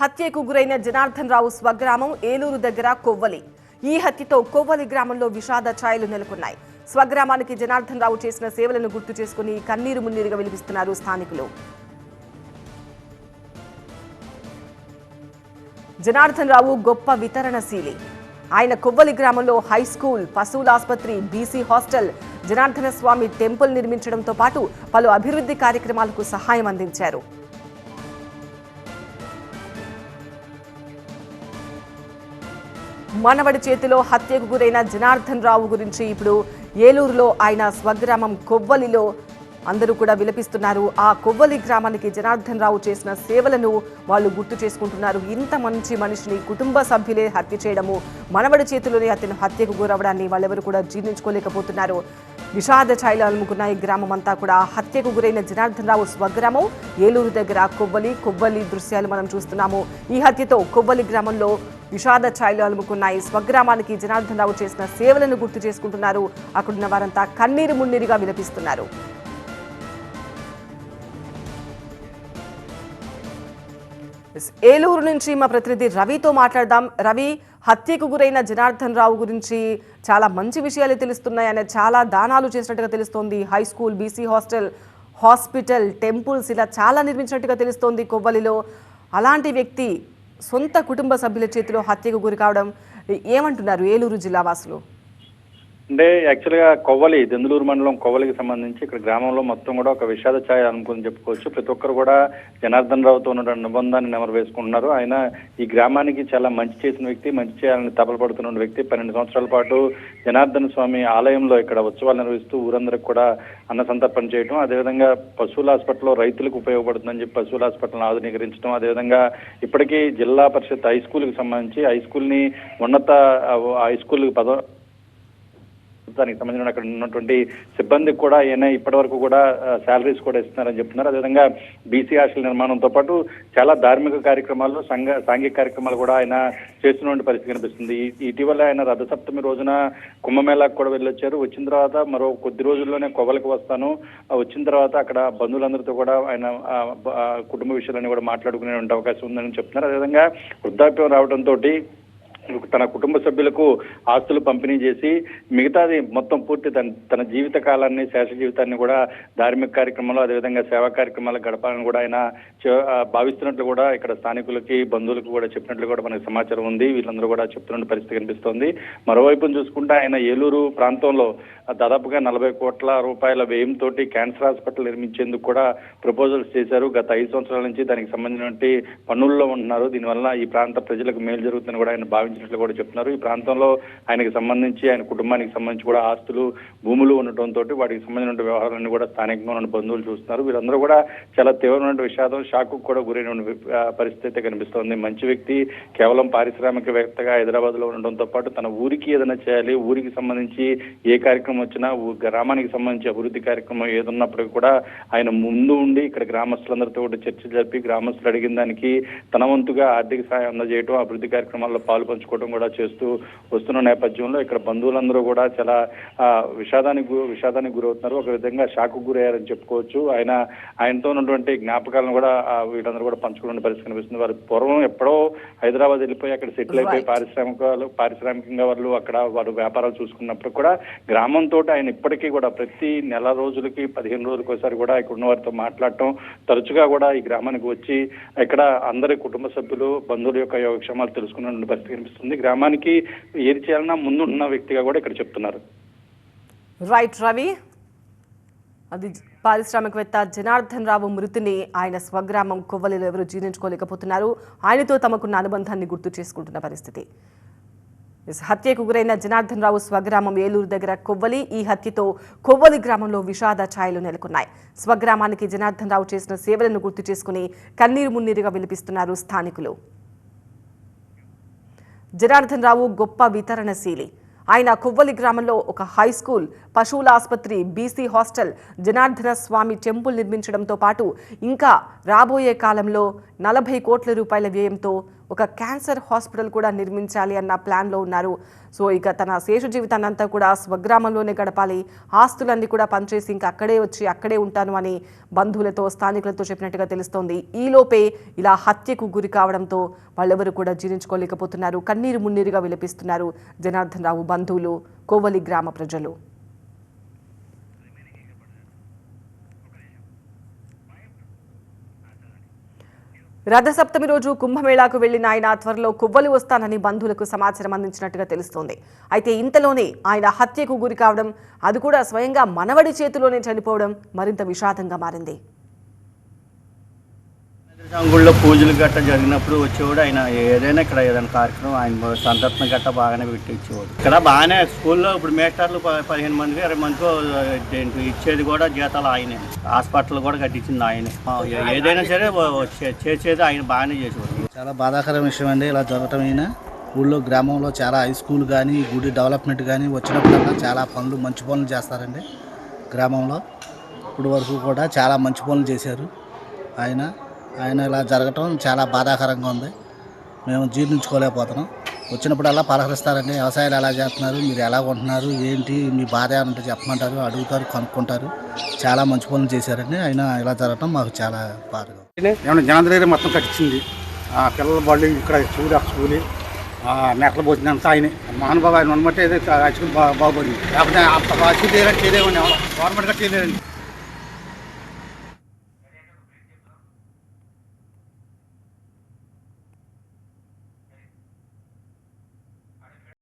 హత్యకు గురైన జనార్దన్ రావు స్వగ్రామం ఏలూరు దగ్గర కొవ్వలి. ఈ హత్యతో కొవ్వలి గ్రామంలో విషాద ఛాయలు నెలకొన్నాయి. స్వగ్రామానికి జనార్దన్ రావు చేసిన సేవలను గుర్తు చేసుకుని కన్నీరు మున్నీరుగా వినిపిస్తున్నారు స్థానికులు. జనార్దన్ రావు గొప్ప వితరణశీలి. ఆయన కొవ్వలి గ్రామంలో హై స్కూల్ పశువుల ఆసుపత్రి BC hostel Janardhana Swamy temple నిర్మించడంతో పాటు పలు అభివృద్ధి కార్యక్రమాలకు సహాయం అందించారు. మనవడి చేతిలో హత్యకు గురైన జనార్దన్ రావు గురించి ఇప్పుడు ఏలూరులో ఆయన స్వగ్రామం కొవ్వలిలో అందరూ కూడా విలపిస్తున్నారు. ఆ కొవ్వలి గ్రామానికి జనార్దన్ రావు చేసిన సేవలను వాళ్ళు గుర్తు చేసుకుంటున్నారు. ఇంత మంచి మనిషిని కుటుంబ సభ్యులే హత్య చేయడము మనవడి చేతిలోనే అతను హత్యకు గురవడాన్ని వాళ్ళెవరు కూడా జీర్ణించుకోలేకపోతున్నారు. విషాద ఛాయలు అలుముకున్న ఈ గ్రామం అంతా కూడా హత్యకు గురైన జనార్దన్ రావు స్వగ్రామం ఏలూరు దగ్గర కొవ్వలి కొవ్వలి దృశ్యాలు మనం చూస్తున్నాము. ఈ హత్యతో కొవ్వలి గ్రామంలో విషాద ఛాయలు అలుముకున్నాయి. స్వగ్రామానికి జనార్దన్ రావు చేసిన సేవలను గుర్తు చేసుకుంటున్నారు. అక్కడున్న వారంతా కన్నీరు మున్నీరుగా విలపిస్తున్నారు. ఏలూరు నుంచి మా ప్రతినిధి రవితో మాట్లాడదాం. రవి హత్యకు గురైన జనార్దన్ రావు గురించి చాలా మంచి విషయాలు తెలుస్తున్నాయి చాలా దానాలు చేసినట్టుగా తెలుస్తోంది. High school BC hostel hospital temples ఇలా చాలా నిర్మించినట్టుగా తెలుస్తోంది కొవ్వలిలో. అలాంటి వ్యక్తి సొంత కుటుంబ సభ్యుల చేతిలో హత్యకు గురి కావడం ఏమంటున్నారు ఏలూరు జిల్లా వాసులు? అంటే యాక్చువల్గా కొవ్వలి దెందులూరు మండలం కొవ్వలికి సంబంధించి ఇక్కడ గ్రామంలో మొత్తం కూడా ఒక విషాద ఛాయ అనుకుని చెప్పుకోవచ్చు. ప్రతి ఒక్కరు కూడా జనార్దన్ రావుతో ఉన్న నిబంధాన్ని నెమరు వేసుకుంటున్నారు. ఆయన ఈ గ్రామానికి చాలా మంచి చేసిన వ్యక్తి మంచి చేయాలని తపలపడుతున్న వ్యక్తి. పన్నెండు సంవత్సరాల పాటు జనార్దన స్వామి ఆలయంలో ఇక్కడ ఉత్సవాలు నిర్వహిస్తూ ఊరందరికి కూడా అన్న సంతర్పణ చేయడం అదేవిధంగా పశువుల హాస్పిటల్లో రైతులకు ఉపయోగపడుతుందని చెప్పి పశువుల హాస్పిటల్ని ఆధునీకరించడం అదేవిధంగా ఇప్పటికీ జిల్లా పరిషత్ హై స్కూల్కి సంబంధించి హై స్కూల్ని ఉన్నత హై స్కూల్ పద దానికి సంబంధించిన అక్కడ ఉన్నటువంటి సిబ్బందికి కూడా ఆయన ఇప్పటి వరకు కూడా శాలరీస్ కూడా ఇస్తున్నారని చెప్తున్నారు. అదేవిధంగా బీసీ హాస్టల్ నిర్మాణంతో పాటు చాలా ధార్మిక కార్యక్రమాలు సంఘ సాంఘిక కార్యక్రమాలు కూడా ఆయన చేస్తున్నటువంటి పరిస్థితి కనిపిస్తుంది. ఇటీవల ఆయన రథసప్తమి రోజున కుంభమేళాకు కూడా వెళ్ళొచ్చారు. వచ్చిన తర్వాత మరో కొద్ది రోజుల్లోనే కొవలకు వస్తాను. వచ్చిన తర్వాత అక్కడ బంధువులందరితో కూడా ఆయన కుటుంబ విషయాలన్నీ కూడా మాట్లాడుకునే అవకాశం ఉందని చెప్తున్నారు. అదేవిధంగా వృద్ధాప్యం రావడంతో తన కుటుంబ సభ్యులకు ఆస్తులు పంపిణీ చేసి మిగతాది మొత్తం పూర్తి తన తన జీవిత కాలాన్ని శేష జీవితాన్ని కూడా ధార్మిక కార్యక్రమాలు అదేవిధంగా సేవా కార్యక్రమాలు గడపాలని కూడా ఆయన భావిస్తున్నట్లు కూడా ఇక్కడ స్థానికులకి బంధువులకు కూడా చెప్పినట్లు కూడా మనకు సమాచారం ఉంది. వీళ్ళందరూ కూడా చెప్తున్న పరిస్థితి కనిపిస్తోంది. మరోవైపు చూసుకుంటే ఆయన ఏలూరు ప్రాంతంలో దాదాపుగా నలభై కోట్ల రూపాయల వ్యయంతో క్యాన్సర్ హాస్పిటల్ నిర్మించేందుకు కూడా ప్రపోజల్స్ చేశారు. గత ఐదు సంవత్సరాల నుంచి దానికి సంబంధించినటువంటి పనుల్లో ఉంటున్నారు. దీనివల్ల ఈ ప్రాంత ప్రజలకు మేలు జరుగుతుందని కూడా ఆయన భావించారు భావించినట్లు కూడా చెప్తున్నారు. ఈ ప్రాంతంలో ఆయనకి సంబంధించి ఆయన కుటుంబానికి సంబంధించి కూడా ఆస్తులు భూములు ఉండటంతో వాటికి సంబంధించిన వ్యవహారాలన్నీ కూడా స్థానికంగా ఉన్న బంధువులు చూస్తున్నారు. వీరందరూ కూడా చాలా తీవ్రమైన విషాదం షాకు కూడా గురైన పరిస్థితి కనిపిస్తోంది. మంచి వ్యక్తి కేవలం పారిశ్రామికవేత్తగా హైదరాబాద్లో ఉండడంతో పాటు తన ఊరికి ఏదైనా చేయాలి ఊరికి సంబంధించి ఏ కార్యక్రమం వచ్చినా గ్రామానికి సంబంధించి అభివృద్ధి కార్యక్రమం ఏదున్నప్పటికీ కూడా ఆయన ముందు ఉండి ఇక్కడ గ్రామస్తులందరితో కూడా చర్చలు జరిపి గ్రామస్తులు అడిగిన దానికి తన వంతుగా ఆర్థిక సాయం అందజేయడం అభివృద్ధి కార్యక్రమాల్లో పాలు పంచుకోవడం కూడా చేస్తూ వస్తున్న నేపథ్యంలో ఇక్కడ బంధువులందరూ కూడా చాలా ఆ, విషాదానికి విషాదానికి గురవుతున్నారు. ఒక విధంగా షాకు గురయ్యారని చెప్పుకోవచ్చు. ఆయన ఆయనతో ఉన్నటువంటి జ్ఞాపకాలను కూడా వీళ్ళందరూ కూడా పంచుకునే పరిస్థితి కనిపిస్తుంది. వారు పూర్వం ఎప్పుడో హైదరాబాద్ వెళ్ళిపోయి అక్కడ సెటిల్ అయిపోయి. పారిశ్రామికాలు పారిశ్రామికంగా వాళ్ళు అక్కడ వారు వ్యాపారాలు చూసుకున్నప్పుడు కూడా గ్రామంతో ఆయన ఇప్పటికీ కూడా ప్రతి నెల రోజులకి పదిహేను రోజులకి ఒకసారి కూడా ఇక్కడ ఉన్న వారితో మాట్లాడటం తరచుగా కూడా ఈ గ్రామానికి వచ్చి ఇక్కడ అందరి కుటుంబ సభ్యులు బంధువుల యొక్క యోగక్షేమాలు తెలుసుకున్న పరిస్థితి కనిపిస్తుంది. గ్రామానికి ఏది చేయాలన్నా ముందున్న వ్యక్తిగా కూడా ఇక్కడ చెప్తున్నారు. రైట్ రవి. అది పారిశ్రామికవేత్త జనార్దన్ రావు మృతిని ఆయన స్వగ్రామం కొవ్వలిలో ఎవరు జీర్ణించుకోలేకపోతున్నారు. ఆయనతో తమకున్న అనుబంధాన్ని గుర్తు చేసుకుంటున్న పరిస్థితి. హత్యకు గురైన జనార్దన్ రావు స్వగ్రామం ఏలూరు దగ్గర కొవ్వలి. ఈ హత్యతో కొవ్వలి గ్రామంలో విషాద ఛాయలు నెలకొన్నాయి. స్వగ్రామానికి జనార్దన్ రావు చేసిన సేవలను గుర్తు చేసుకుని కన్నీరు మున్నీరుగా వినిపిస్తున్నారు స్థానికులు. జనార్దన్ రావు గొప్ప వితరణశీలి. ఆయన కొవ్వలి గ్రామంలో ఒక హై స్కూల్ పశువుల ఆసుపత్రి BC hostel Janardhana Swamy temple నిర్మించడంతో పాటు ఇంకా రాబోయే కాలంలో నలభై కోట్ల రూపాయల వ్యయంతో ఒక క్యాన్సర్ హాస్పిటల్ కూడా నిర్మించాలి అన్న ప్లాన్లో ఉన్నారు. సో ఇక తన శేషు జీవితాన్ని అంతా కూడా స్వగ్రామంలోనే గడపాలి. ఆస్తులన్నీ కూడా పనిచేసి ఇంకా అక్కడే వచ్చి అక్కడే ఉంటాను అని బంధువులతో స్థానికులతో చెప్పినట్టుగా తెలుస్తోంది. ఈలోపే ఇలా హత్యకు గురి కావడంతో వాళ్ళెవరు కూడా జీర్ణించుకోలేకపోతున్నారు. కన్నీరు మున్నీరుగా విలపిస్తున్నారు జనార్దన్ రావు బంధువులు కోవలి గ్రామ ప్రజలు. రథసప్తమి రోజు కుంభమేళాకు వెళ్ళిన ఆయన త్వరలో కువ్వలు వస్తానని బంధువులకు సమాచారం అందించినట్టుగా తెలుస్తోంది. అయితే ఇంతలోనే ఆయన హత్యకు గురి కావడం అది కూడా స్వయంగా మనవడి చేతిలోనే చనిపోవడం మరింత విషాదంగా మారింది. గుళ్ళో పూజలు గట్ట జరిగినప్పుడు వచ్చేవాడు. ఆయన ఏదైనా ఇక్కడ ఏదైనా కార్యక్రమం ఆయన సంతర్పణ గట్ట బాగానే పెట్టి ఇచ్చేవాడు ఇక్కడ బాగానే స్కూల్లో ఇప్పుడు మేస్టర్లు ప- పదిహేను మందికి ఇరవై మందికి ఇచ్చేది కూడా జీతాలు ఆయనే. హాస్పిటల్ కూడా కట్టించింది ఆయనే. ఏదైనా సరే చేసేది ఆయన బాగానే చేసేవాడు. చాలా బాధాకరమైన విషయం అండి. ఇలా జరగటం అయినా ఊళ్ళో గ్రామంలో చాలా హై స్కూల్ కానీ గుడి డెవలప్మెంట్ కానీ వచ్చినప్పుడల్లా చాలా పనులు మంచి పనులు చేస్తారండి గ్రామంలో. ఇప్పుడు వరకు కూడా చాలా మంచి పనులు చేశారు. ఆయన ఆయన ఇలా జరగటం చాలా బాధాకరంగా ఉంది. మేము జీర్ణించుకోలేకపోతున్నాం. వచ్చినప్పుడల్లా పలహరిస్తారండి వ్యవసాయాలు ఎలా చేస్తున్నారు? మీరు ఎలా కొంటున్నారు? ఏంటి? మీ బాధ ఏమంటే చెప్పమంటారు అడుగుతారు కనుక్కుంటారు. చాలా మంచి పనులు చేశారండి. ఆయన ఇలా జరగటం మాకు చాలా బాధగా ఉంది. ఏమన్నా జనార్దన్ మొత్తం కట్టించింది. ఆ పిల్లల బళ్ళు ఇక్కడ స్కూల్ స్కూల్ ఆ మెట్ల పోతుంది అంతా ఆయనే. మహానుభావ ఆయన ఉన్నమాట ఏదో బాగుపడింది. లేకపోతే అంత హై చేయలేమండి గవర్నమెంట్ చేయలేదండి.